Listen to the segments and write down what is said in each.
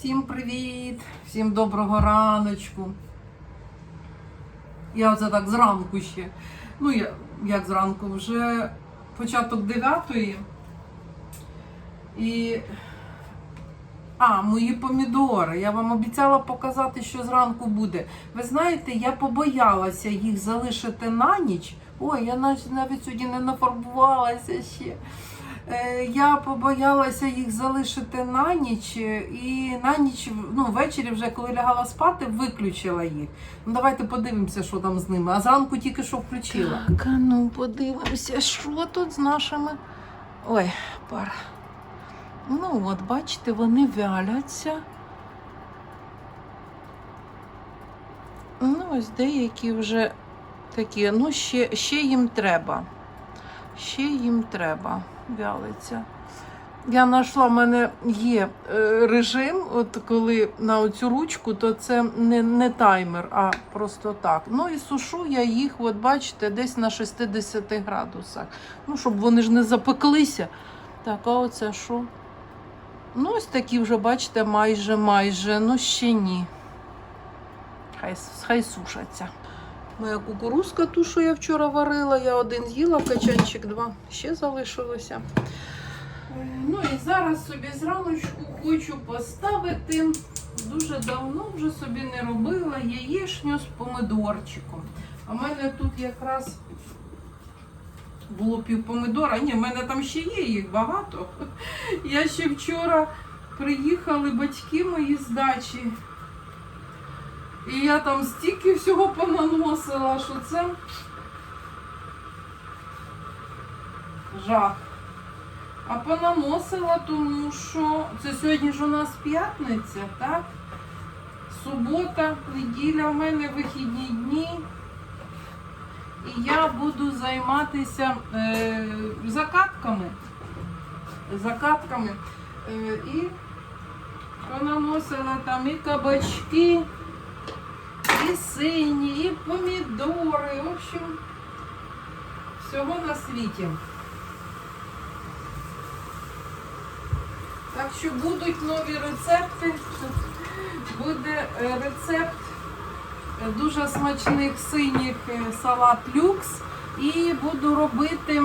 Всім привіт! Всім доброго раночку. Я оце так зранку ще. Ну, я, як зранку, вже початок дев'ятої. І. А, мої помідори. Я вам обіцяла показати, що зранку буде. Ви знаєте, я побоялася їх залишити на ніч. Ой, я навіть сьогодні не нафарбувалася ще. Е, Я побоялася їх залишити на ніч і на ніч, ну, ввечері, вже коли лягала спати, виключила їх. Ну, давайте подивимося, що там з ними. А зранку тільки що включила. Так, ну подивимося, що тут з нашими. Ой, пара. Ну, от, бачите, вони вяляться. Ну, ось деякі вже такі, ну, ще, ще їм треба. Ще їм треба вялиться. Я знайшла, в мене є е, режим, от коли на оцю ручку, то це не, не таймер, а просто так. Ну і сушу я їх, от бачите, десь на 60 градусах. Ну, щоб вони ж не запеклися. Так, а оце що? Ну, ось такі вже, бачите, майже, майже, ну ще ні. Хай, хай сушаться. Моя кукурузка, ту, що я вчора варила, я один з'їла, качанчик два. Ще залишилося. Ну і зараз собі зраночку хочу поставити. Дуже давно вже собі не робила яєчню з помидорчиком. А в мене тут якраз було пів помидора. Ні, в мене там ще є їх багато. Я ще вчора приїхали батьки мої з дачі. І я там стільки всього понаносила, що це жах. А понаносила, тому що це сьогодні ж у нас п'ятниця, так? Субота, неділя в мене вихідні дні. І я буду займатися е, закатками. Закатками. Е, і понаносила там і кабачки, сині, і помідори. В общем, всього на світі. Так що будуть нові рецепти. Буде е, рецепт е, дуже смачних синіх е, салат люкс. І буду робити,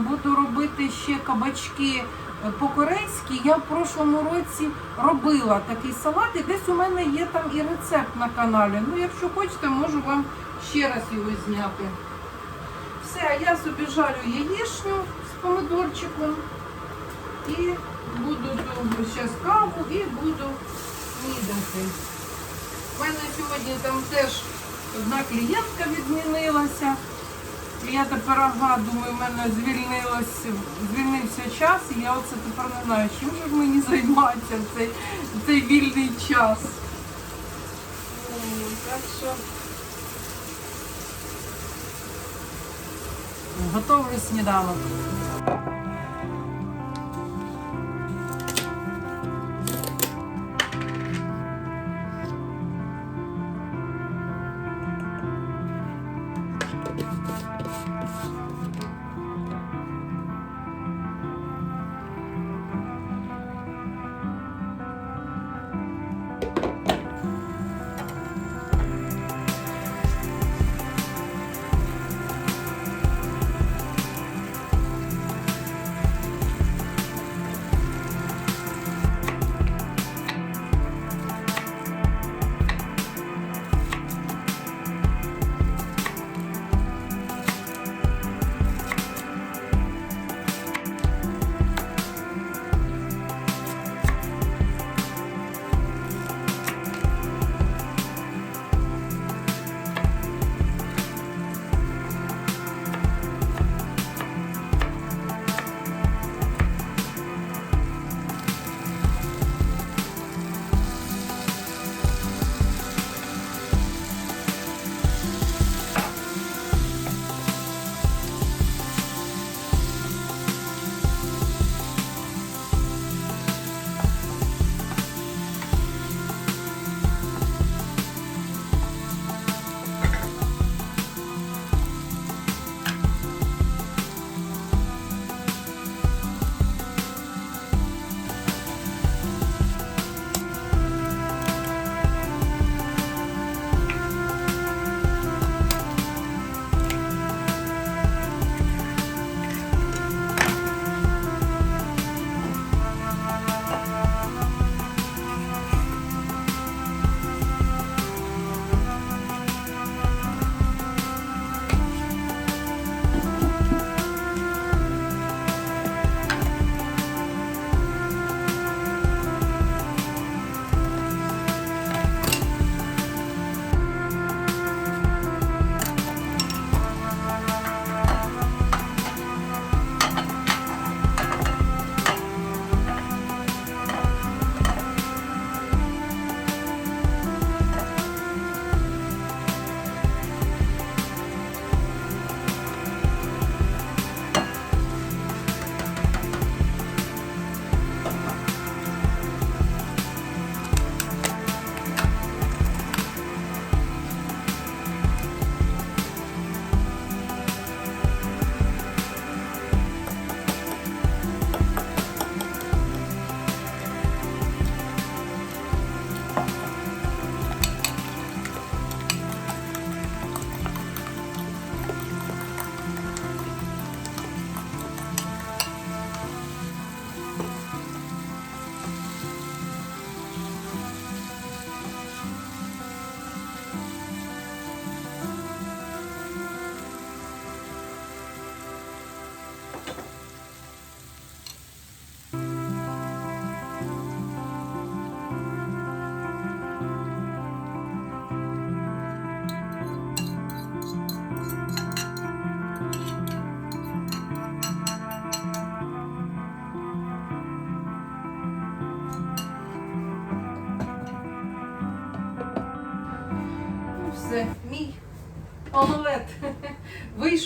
буду робити ще кабачки по-корейськи. Я в прошлому році робила такий салат, і десь у мене є там і рецепт на каналі. Ну, якщо хочете, можу вам ще раз його зняти. Все, я собі жарю яєчню з помидорчиком і буду зараз каву і буду снідати. У мене сьогодні там теж одна клієнтка відмінилася. Я тепер ага, думаю, в мене звільнилось, звільнився час, і я оце тепер не знаю, чим же мені займатися в цей, в цей вільний час. О, Так що готовлю сніданок.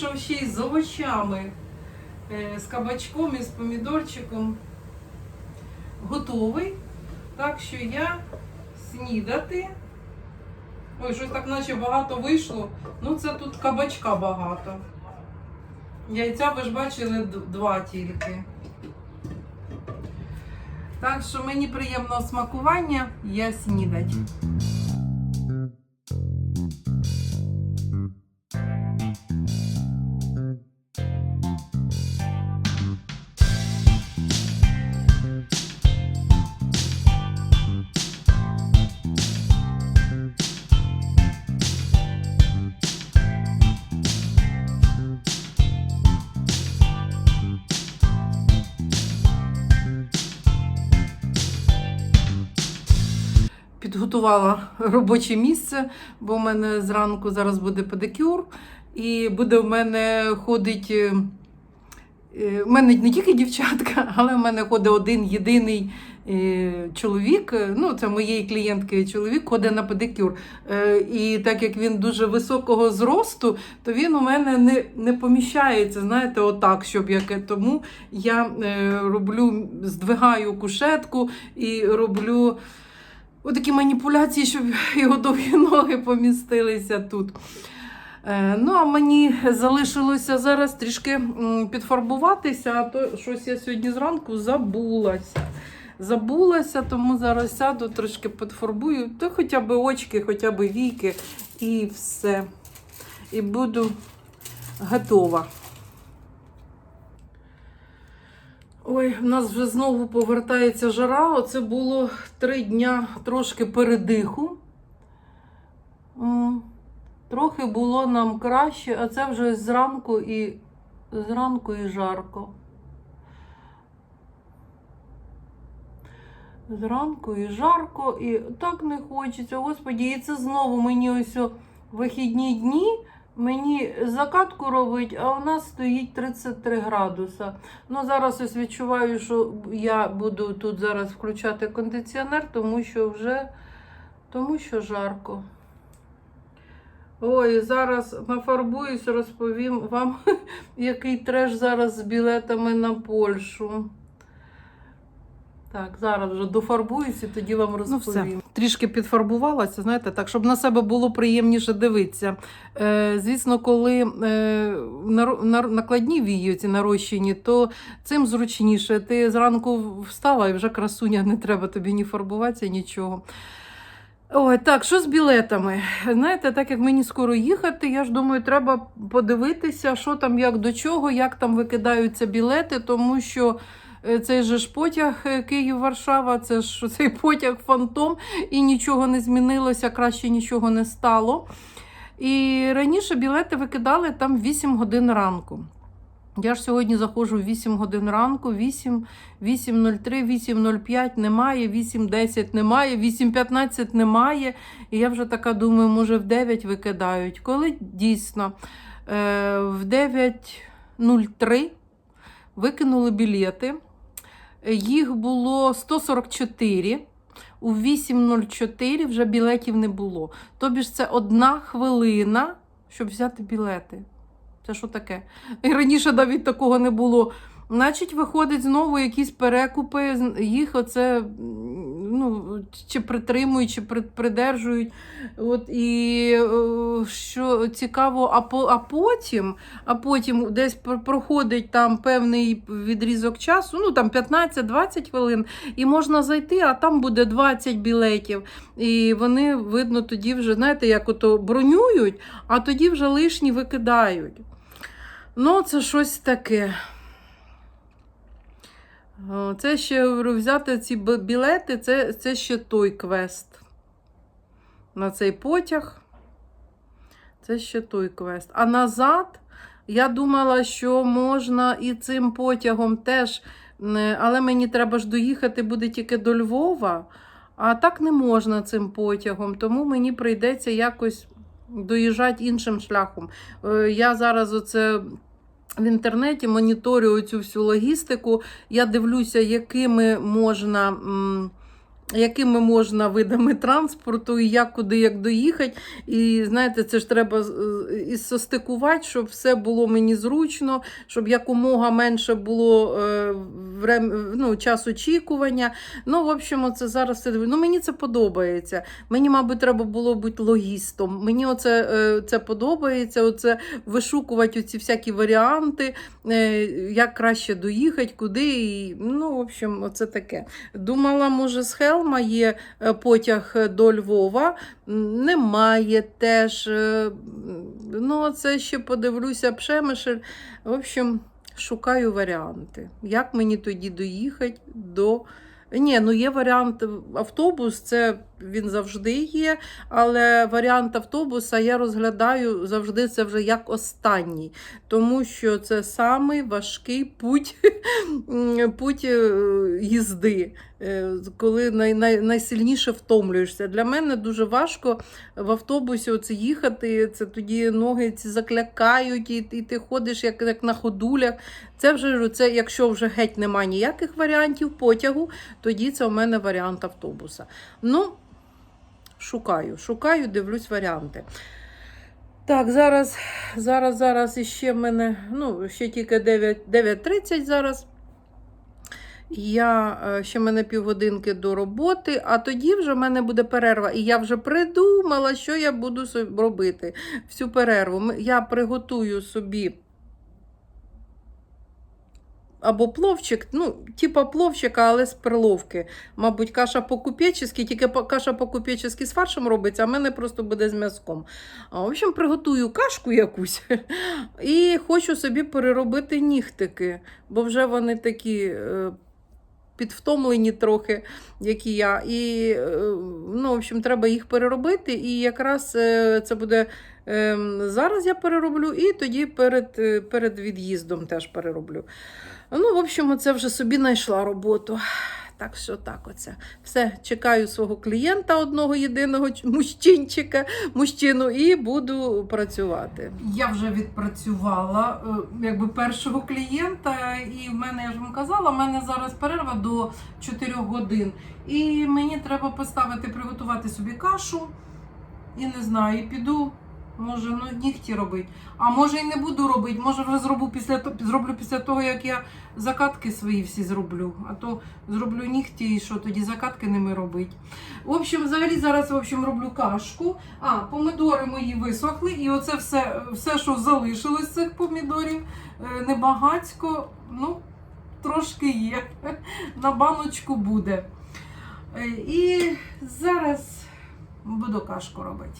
Вийшов ще й з овочами, е, з кабачком і з помідорчиком. Готовий. Так що я снідати. Ой, щось так наче багато вийшло. Ну, це тут кабачка багато. Яйця ви ж бачили два тільки. Так що мені приємного смакування, я снідать. Підготувала робоче місце, бо в мене зранку зараз буде педикюр, і буде в мене ходить. е, е, мене не тільки дівчатка, але в мене ходить один єдиний е, чоловік. Ну, це моєї клієнтки чоловік ходить на педикюр. І так як він дуже високого зросту, то він у мене не, не поміщається, знаєте, отак, щоб яке. Тому я роблю, здвигаю кушетку і роблю. Отакі маніпуляції, щоб його довгі ноги помістилися тут. Е, Ну, а мені залишилося зараз трішки підфарбуватися, а то щось я сьогодні зранку забулася. Забулася, тому зараз сяду, трошки підфарбую, то хоча б очки, хоча б віки, і все. І буду готова. Ой, в нас вже знову повертається жара. Оце було три дня трошки передиху. Трохи було нам краще, а це вже зранку і зранку і жарко. Зранку і жарко, і так не хочеться. Господі, і це знову мені ось вихідні дні. Мені закатку робить, а у нас стоїть 33 градуса. Ну, зараз ось відчуваю, що я буду тут зараз включати кондиціонер, тому що вже тому що жарко. Ой, зараз нафарбуюсь, розповім вам, який треш зараз з білетами на Польщу. Так, зараз вже дофарбуюсь і тоді вам розповім. все. Трішки підфарбувалася, знаєте, так, щоб на себе було приємніше дивитися. Е, звісно, коли е, накладні вії ці нарощені, то цим зручніше. Ти зранку встала і вже красуня, не треба тобі ні фарбуватися, нічого. Ой, так, що з білетами? Знаєте, так як мені скоро їхати, я ж думаю, треба подивитися, що там, як до чого, як там викидаються білети, тому що цей же ж потяг е, Київ-Варшава, це ж цей потяг фантом, і нічого не змінилося, краще нічого не стало. І раніше білети викидали там 8 годин ранку. Я ж сьогодні заходжу в 8 годин ранку, 8, 8.03, 8.05 немає, 8.10 немає, 8.15 немає. І я вже така думаю, може в 9 викидають. Коли дійсно е, в 9.03 викинули білети, їх було 144. У 8.04 вже білетів не було. Тобі ж це одна хвилина, щоб взяти білети. Це що таке? І раніше навіть такого не було. Значить, виходить знову якісь перекупи, їх оце ну, чи притримують, чи придержують. От, і е, що цікаво, а, по, а потім, а потім десь проходить там певний відрізок часу, ну там 15-20 хвилин, і можна зайти, а там буде 20 білетів. І вони, видно, тоді вже, знаєте, як ото бронюють, а тоді вже лишні викидають. Ну, це щось таке. О, Це ще взяти ці білети, це, це ще той квест. На цей потяг. Це ще той квест. А назад я думала, що можна і цим потягом теж, але мені треба ж доїхати буде тільки до Львова. А так не можна цим потягом, тому мені прийдеться якось доїжджати іншим шляхом. Е, Я зараз оце в інтернеті моніторю цю всю логістику. Я дивлюся, якими можна якими можна видами транспорту, і як куди як доїхати. І знаєте, це ж треба е, і состикувати, щоб все було мені зручно, щоб якомога менше було е, ну, час очікування. Ну, в общем, це зараз все. Ну, мені це подобається. Мені, мабуть, треба було бути логістом. Мені оце е, це подобається. Оце вишукувати оці всякі варіанти, як краще доїхати, куди. І, ну, в общем, оце таке. Думала, може, з Хелма є е, потяг до Львова. Немає теж. е, Ну, це ще подивлюся, Пшемишель. В общем, шукаю варіанти. Як мені тоді доїхати до. Ні, ну є варіант автобус, це він завжди є, але варіант автобуса я розглядаю завжди це вже як останній, тому що це самий важкий путь, путь е, їзди, коли най, най, найсильніше втомлюєшся. Для мене дуже важко в автобусі оце їхати, це тоді ноги ці заклякають, і, і ти ходиш як, як на ходулях. Це вже це, якщо вже геть немає ніяких варіантів потягу, тоді це у мене варіант автобуса. Ну, шукаю, шукаю, дивлюсь варіанти. Так, зараз, зараз, зараз іще в мене, ну, ще тільки 9.30 зараз. Я е, ще мене півгодинки до роботи, а тоді вже в мене буде перерва. І я вже придумала, що я буду робити всю перерву. Я приготую собі або пловчик, ну, типа пловчика, але з перловки. Мабуть, каша по-купечески, тільки каша по-купечески з фаршем робиться, а в мене просто буде з м'язком. В общем, приготую кашку якусь і хочу собі переробити нігтики, бо вже вони такі. Підвтомлені трохи, як і я. І, е, ну, в общем, треба їх переробити. І якраз е, це буде ем, зараз я перероблю, і тоді перед, е, перед від'їздом теж перероблю. Ну, в общем, це вже собі знайшла роботу. Так що так, оце. Все, чекаю свого клієнта, одного єдиного мужчинчика, мужчину, і буду працювати. Я вже відпрацювала е, якби першого клієнта, і в мене, я ж вам казала, в мене зараз перерва до 4 годин. І мені треба поставити, приготувати собі кашу. І не знаю, і піду. Може, ну нігті робити. А може і не буду робити. Може, вже зроблю після зроблю після того, як я закатки свої всі зроблю. А то зроблю нігті і що тоді закатки ними робити. В общем, взагалі зараз в общем, роблю кашку. А, помидори мої висохли, і оце все, все що залишилось з цих помідорів, е, небагацько, ну, трошки є. На баночку буде. Е, І зараз буду кашку робити.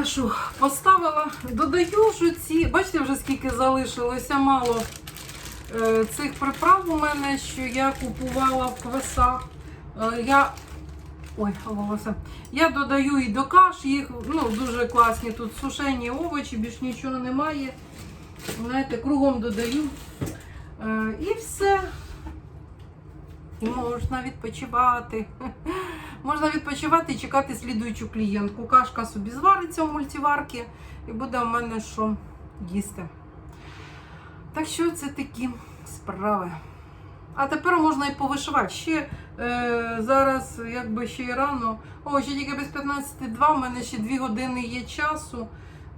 Кашу поставила. Додаю ці. Бачите, вже скільки залишилося мало е, цих приправ у мене, що я купувала в квасах. Е, я... Ой, волосся. Я додаю і до каш, їх ну, дуже класні. Тут сушені овочі, більш нічого немає. Знаєте, кругом додаю. Е, і все. І можна відпочивати. Можна відпочивати і чекати слідуючу клієнтку. Кашка собі звариться в мультиварці і буде в мене що їсти. Так що це такі справи. А тепер можна і повишивати. Ще е, зараз, якби ще й рано. О, ще тільки без 15.2, у мене ще 2 години є часу.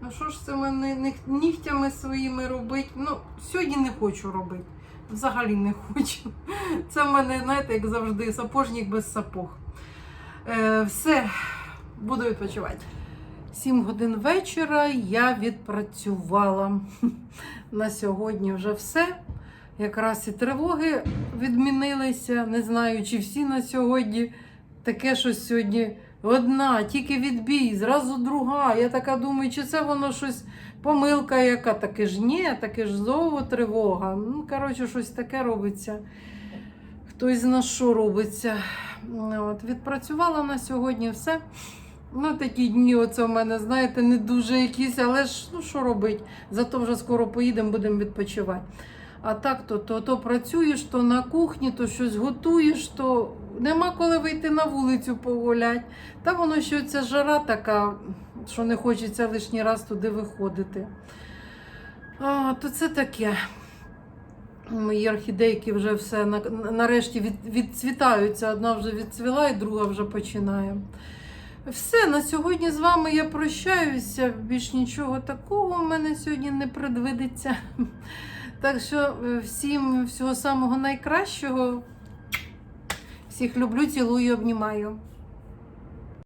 Ну що ж це мене нігтями своїми робити? Ну, сьогодні не хочу робити. Взагалі не хочу. Це в мене, знаєте, як завжди, сапожник без сапог. Е, все, буду відпочивати. Сім годин вечора я відпрацювала. На сьогодні вже все. Якраз і тривоги відмінилися. Не знаю, чи всі на сьогодні. Таке щось сьогодні одна, тільки відбій, зразу друга. Я така думаю, чи це воно щось помилка яка? Таке ж ні, таке ж знову тривога. Ну, коротше, щось таке робиться. Хтось зна що робиться. От, відпрацювала на сьогодні все. Ну, такі дні, оце в мене, знаєте, не дуже якісь, але ж ну що робить? Зато вже скоро поїдемо, будемо відпочивати. А так, то, то, то працюєш, то на кухні, то щось готуєш, то нема коли вийти на вулицю погуляти. Та воно ще ця жара така, що не хочеться лишній раз туди виходити. А, то це таке. Мої орхідейки вже все нарешті від, відцвітаються. Одна вже відцвіла, і друга вже починає. Все, на сьогодні з вами я прощаюся. Більш нічого такого в мене сьогодні не предвидиться. Так що е, всім всього самого найкращого. Всіх люблю, цілую, обнімаю.